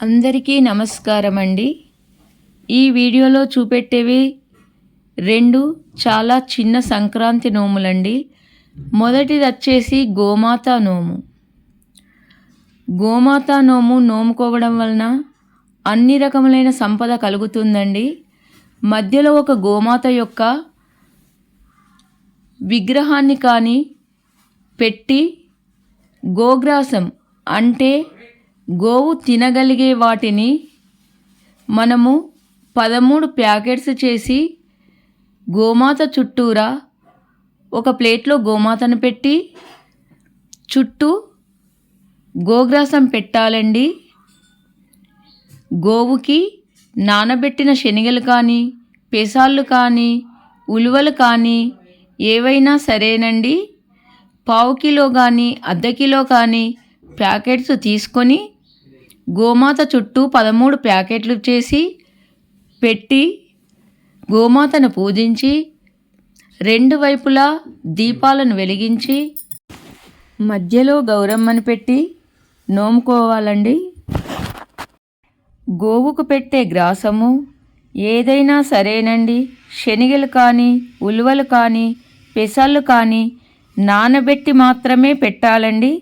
అందరికీ నమస్కారం అండి ఈ వీడియోలో చూపెట్టేవి రెండు చాలా చిన్న సంక్రాంతి నోములండి. మొదటిది వచ్చేసి గోమాత నోము. గోమాత నోము నోముకోవడం వలన అన్ని రకములైన సంపద కలుగుతుందండి. మధ్యలో ఒక గోమాత యొక్క విగ్రహాన్ని కానీ పెట్టి గోగ్రాసం అంటే గోవు తినగలిగే వాటిని మనము పదమూడు ప్యాకెట్స్ చేసి గోమాత చుట్టూరా ఒక ప్లేట్లో గోమాతను పెట్టి చుట్టూ గోగ్రాసం పెట్టాలండి. గోవుకి నానబెట్టిన శనగలు కానీ పెసాళ్ళు కానీ ఉలువలు కానీ ఏవైనా సరేనండి. పావు కిలో కానీ అర్ధ కిలో కానీ ప్యాకెట్స్ తీసుకొని గోమాత చుట్టూ పదమూడు ప్యాకెట్లు చేసి పెట్టి గోమాతను పూజించి రెండు వైపులా దీపాలను వెలిగించి మధ్యలో గౌరమ్మను పెట్టి నోముకోవాలండి. గోవుకు పెట్టే గ్రాసము ఏదైనా సరేనండి. శనిగలు కానీ ఉలువలు కానీ పెసళ్ళు కానీ నానబెట్టి మాత్రమే పెట్టాలండి.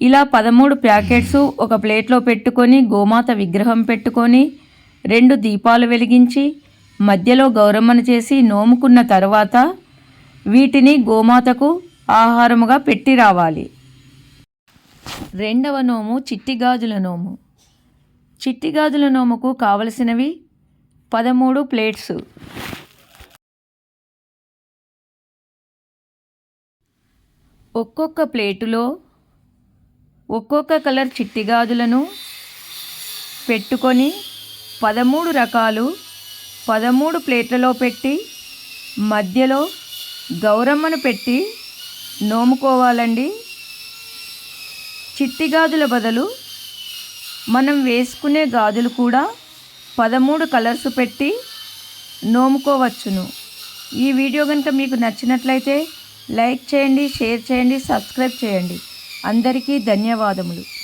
ఇలా పదమూడు ప్యాకెట్స్ ఒక ప్లేట్లో పెట్టుకొని గోమాత విగ్రహం పెట్టుకొని రెండు దీపాలు వెలిగించి మధ్యలో గౌరమ్మను చేసి నోముకున్న తర్వాత వీటిని గోమాతకు ఆహారముగా పెట్టి రావాలి. రెండవ నోము చిట్టి గాజుల నోము. చిట్టి గాజుల నోముకు కావలసినవి పదమూడు ప్లేట్స్. ఒక్కొక్క ప్లేటులో ఒక్కొక్క కలర్ చిట్టి గాజులను పెట్టుకొని పదమూడు రకాలు పదమూడు ప్లేట్లలో పెట్టి మధ్యలో గౌరమ్మను పెట్టి నోముకోవాలండి. చిట్టి గాజుల బదులు మనం వేసుకునే గాజులు కూడా పదమూడు కలర్స్ పెట్టి నోముకోవచ్చును. ఈ వీడియో కనుక మీకు నచ్చినట్లయితే లైక్ చేయండి షేర్ చేయండి సబ్స్క్రైబ్ చేయండి. అందరికీ ధన్యవాదములు.